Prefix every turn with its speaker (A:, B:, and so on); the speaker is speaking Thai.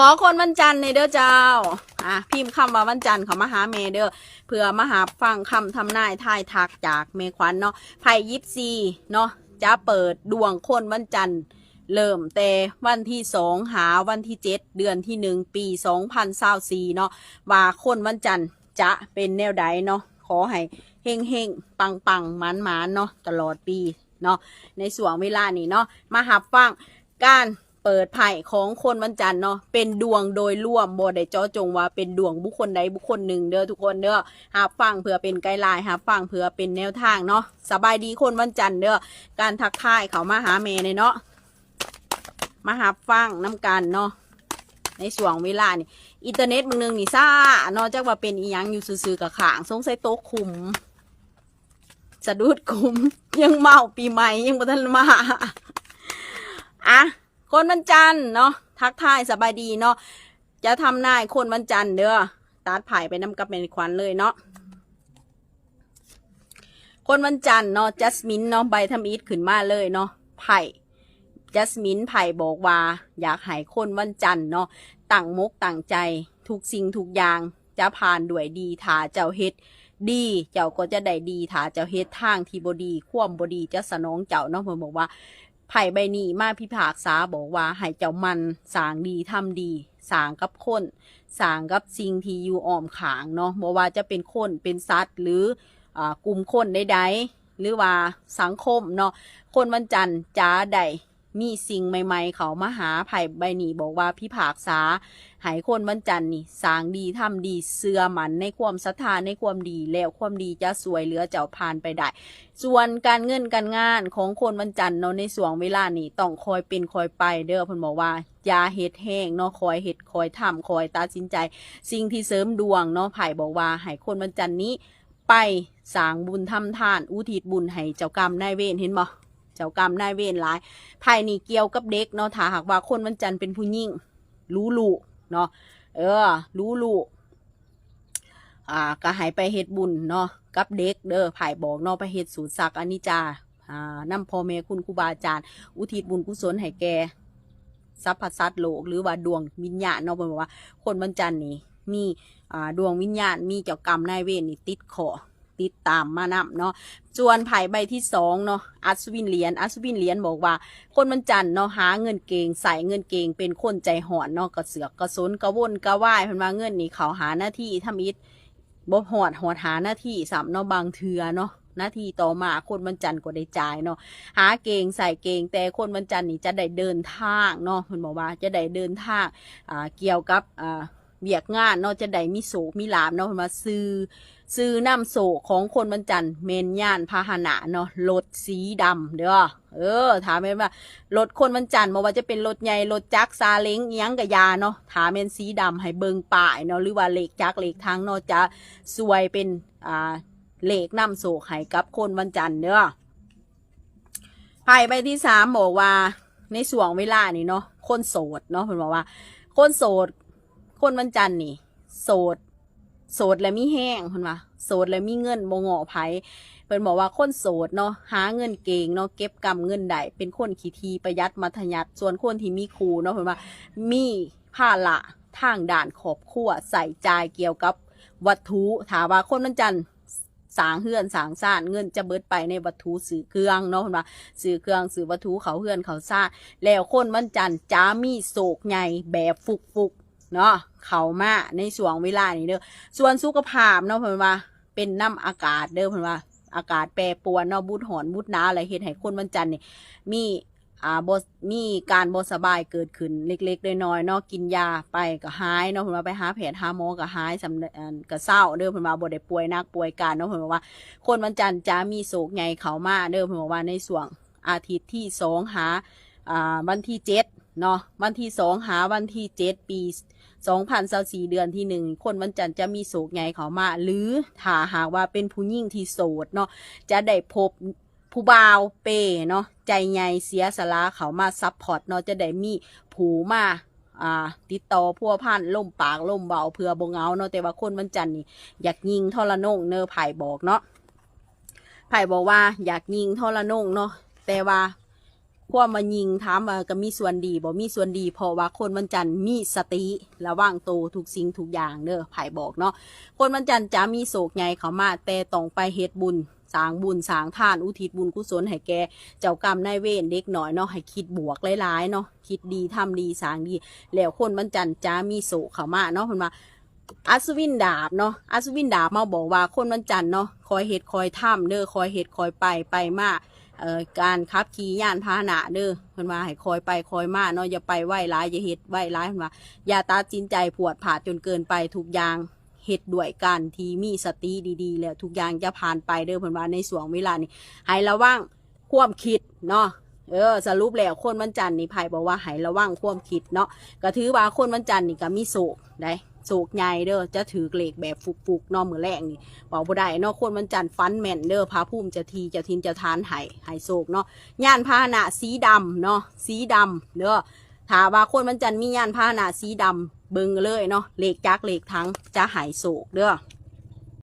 A: ขอคนวันจันทร์ในเด้อเจ้า อะพิมพ์คำว่าวันจันทร์เขามาหาเมเด้อเพื่อมาหาฟังคำทำนายทายทักจากเมควันเนาะไพ่ยิปซีเนาะจะเปิดดวงคนวันจันทร์เริ่มแต่วันที่สองหาวันที่เจ็ดเดือนที่หนึ่งปีสองพันเศร้าสี่เนาะว่าคนวันจันทร์จะเป็นแนวใดเนาะขอให้เฮงเฮงปังปังหมันมันเนาะตลอดปีเนาะในส่วงเวลานี้เนาะมาหับฟังการ ปิดไพ่ของคนวันจันทร์เนาะเป็นดวงโดยรวมบ่ได้เจาะจงว่าเป็นดวงบุคคลใดบุคคลหนึ่งเด้อทุกคนเด้อหับฟังเพื่อเป็นไกด์ไลน์หับฟังเพื่อเป็นแนวทางเนาะสบายดีคนวันจันทร์เด้อการทักทายเขามาหาเมในเนาะมาหาฟังน้ำกันเนาะในส่วงเวลานี่อินเทอร์เน็ตมึงนึงนี่ซ่าเนอกจากว่าเป็นอีหยังอยู่ซื่อๆกับขางสงสัยโต๊ะคุมสะดุดคุมยังเมาปีใหม่ยังบ่ทันมาอะ คนวันจันทร์เนาะทักทายสบายดีเนาะจะทำนายคนวันจันทร์เด้อตัดไผ่ไปน้ำกับเป็นควันเลยเนาะคนวันจันทร์เนาะจัสมินเนาะใบทำอีทขึ้นมาเลยเนาะไผ่จัสมินไผ่บอกว่าอยากให้คนวันจันทร์เนาะตั้งมกตั้งใจทุกสิ่งทุกอย่างจะผ่านด้วยดีถ้าเจ้าเฮ็ดดี เจ้าก็จะได้ดีถ้าเจ้าเฮ็ดทางที่บดี คว่ำบดีจะสนองเจ้าเนาะเพิ่นบอกว่า ไผ่ใบนี้มาพิพากษาบอกว่าให้เจ้ามันสางดีทำดีสางกับคนสางกับสิ่งที่อยู่อ้อมขางเนาะบ่ว่าจะเป็นคนเป็นสัตว์หรืออกลุ่มคนใดๆหรือว่าสังคมเนาะคนวันจันทร์จ้าใด มีสิ่งใหม่ ๆ เขามาหาไผ่ใบหนีบอกว่าพิพากษาหายคนวันจันทร์นี่สางดีทำดีเสื่อมันในความศรัทธาในความดีแล้วความดีจะสวยเหลือเจ้าผ่านไปได้ ส่วนการเงินการงานของคนวันจันทร์เนาะในส่วงเวลานี้ต้องคอยเป็นคอยไปเด้อเพิ่นบอกว่าอย่าเฮ็ดแห้งเนาะคอยเฮ็ดคอยทำคอยตัดสินใจ สิ่งที่เสริมดวงเนาะไผ่บอกว่าให้คนวันจันทร์นี้ไปสางบุญทำทาน อุทิศบุญให้เจ้ากรรมนายเวรเห็นบ่ เจ้ากรรมนายเวรหลายไพ่นี่เกี่ยวกับเด็กเนาะถ้าหากว่าคนวันจันทร์เป็นผู้หญิงรู้ลูกเนาะเออ รู้ลูกอ่าก็ให้ไปเฮ็ดบุญเนาะกับเด็กเด้อไผ่บอกเนาะไปเฮ็ดสูตรสักอนิจจาอ่านำพ่อแม่คุณครูบาอาจารย์ อุทิศบุญกุศลให้แก่สรรพสัตว์โลกหรือว่าดวงวิญญาณเนาะเพิ่นบอกว่า คนวันจันทร์นี่มีอ่าดวงวิญญาณมีเจ้ากรรมนายเวรนี่ติดคอ ติดตามมานำเนาะส่วนไผ่ใบที่สองเนาะอัศวินเหรียญอัศวินเหรียญบอกว่า คนมันจันเนาะหาเงินเก่งใส่เงินเก่งเป็นคนใจหอนเนาะกระเสือกกระสนกระวนกระว่ายเพิ่นว่าเงินนี่เขาหาหน้าที่ทำอิฐบ่หอดหอดหาหน้าที่สามเนาะบางเทือเนาะหน้าที่ต่อมาคนมันจันก็ได้จ่ายเนาะหาเก่งใส่เก่งแต่คนมันจันนี่จะได้เดินทางเนาะเพิ่นบอกว่าจะได้เดินทางอ่าเกี่ยวกับอ่า เบียกงานเนาะจะได้มีโศกมีลาบเนาะเพิ่นว่าซื้อซื้อน้ำโศกของคนบรรจันเมนย่านพาหนะเนาะรถสีดำเด้อเออ ถามเมนว่ารถคนบรรจันทร์บ่ว่าจะเป็นรถใหญ่รถจักรซาเล้งอิหยังกะยาเนาะถามเมนสีดำให้เบิงป่ายเนาะหรือว่าเหล็กจักรเหล็กทางเนาะจะสวยเป็นอ่าเหล็กน้ำโศกให้กับคนบรรจันเด้อไพ่ใบที่สามบอกว่าในส่วงเวลานี่เนาะคนโสดเนาะเพิ่นบอกว่า คนโสด คนบรรจันทร์นี่ โสด โสดและมีแห้งเพิ่นว่าโสดและมีเงินบ่งอไผเพิ่นบอกว่าคนโสดเนาะหาเงินเก่งเนาะเก็บกำเงินได้เป็นคนขี้ทีประหยัดมัธยัติส่วนคนที่มีครูเนาะเพิ่นว่ามีภาระทางด่านขอบครัวใส่ใจเกี่ยวกับวัตถุถามว่าคนมันจันทร์สางเฮือนสางซ่านเงินจะเบิดไปในวัตถุสื่อเครื่องเนาะเพิ่นว่าสื่อเครื่องสื่อวัตถุเขาเฮือนเขาซ่านแล้วคนมันจันทร์จะมีโศกใหญ่แบบฟุกฟุก เนาะเขามาในช่วงเวลานี้เด้อส่วนสุขภาพเนาะเพิ่นว่า เป็นน้ำอากาศเด้อเพิ่นว่า อากาศแปรปรวนเนาะบุดหอนบุดหนาวอะไรเฮ็ดให้คนวันจันทร์นี่มีอ่าบ่มีการบ่สบายเกิดขึ้นเล็กๆน้อยๆเนาะกินยาไปก็หายเนาะเพิ่นว่าไปหาแพทย์หาหมอก็หายสำก็เศร้าเด้อเพิ่นว่าบ่ได้ป่วยหนักป่วยการเนาะเพิ่นว่า คนวันจันทร์จะมีโศกใหญ่เขามาเด้อเพิ่นว่าในช่วงอาทิตย์ที่สองหาอ่าวันที่เจ็ดเนาะวันที่สองหาวันที่เจ็ดปี 2024เดือนที่หนึ่งคนวันจันทร์จะมีโศกใหญ่เขามา หรือถ้าหากว่าเป็นผู้หญิงที่โสดเนาะจะได้พบผู้บ่าวเปเนาะใจใหญ่เสียสละเขามาซัพพอร์ตเนาะจะได้มีผูมาอ่าติดต่อพัวพันล่มปากล่มเบาเพื่อบงเงาเนาะแต่ว่าคนวันจันทร์นี่อยากยิงทรนงเนอไผ่บอกเนาะไผ่บอกว่าอยากยิงทรนงเนาะแต่ว่า ความมายิงถามว่าก็มีส่วนดีบ่มีส่วนดีเพราะว่าคนวันจันทร์มีสติระวังโตวทุกสิ่งทุกอย่างเด้อไผ่บอกเนาะคนวันจันทร์จะมีโศกใหญ่เขามาแต่ต้องไปเฮ็ดบุญสางบุญสางทานอุทิศบุญกุศลให้แกเจ้ากรรมนายเวรเด็กหน่อยเนาะให้คิดบวกหลายๆเนาะคิดดีทำดีสางดี แล้วคนวันจันทร์จะมีโศกเขามาเนาะเพิ่นว่าอัศวินดาบเนาะอัศวินดาบมาบอกว่าคนวันจันทร์เนาะคอยเฮ็ดคอยทำเด้อคอยเฮ็ดคอยไปไปมา เอ่อการขับขี่ยานพาหนะเด้อเพิ่นว่าให้คอยไปคอยมาเนาะอย่าไปไหวร้ายอย่าเฮ็ดไหวร้ายเพิ่นว่าอย่าตัดสินใจผวดผาดจนเกินไปทุกอย่างเฮ็ดด้วยกันที่มีสติดีๆ แล้วทุกอย่างจะผ่านไปเด้อเพิ่นว่าในส่วงเวลานี้ให้ระวังความคิดเนาะเออสรุปแล้วคนวันจันทร์นี่ไผบอกว่าให้ระวังความคิดเนาะก็ถือว่าคนวันจันทร์นี่ก็มีโศกได้ โศกใหญ่เด้อจะถือเลขแบบฟุกๆนอมือแรงนี่บอกบ่ได้นอคนวันจันทร์ฟันแม่นเด้อพระภูมิเจะทีเจะทินเจะทานไห้ไห้โศกเนาะย่านพาหนะสีดำเนาะสีดำเด้อถาว่าคนวันจันทร์มีย่านพาหนะสีดำเบิ่งเลยเนาะเลขจักรเลขทั้งจะหายโศกเด้อ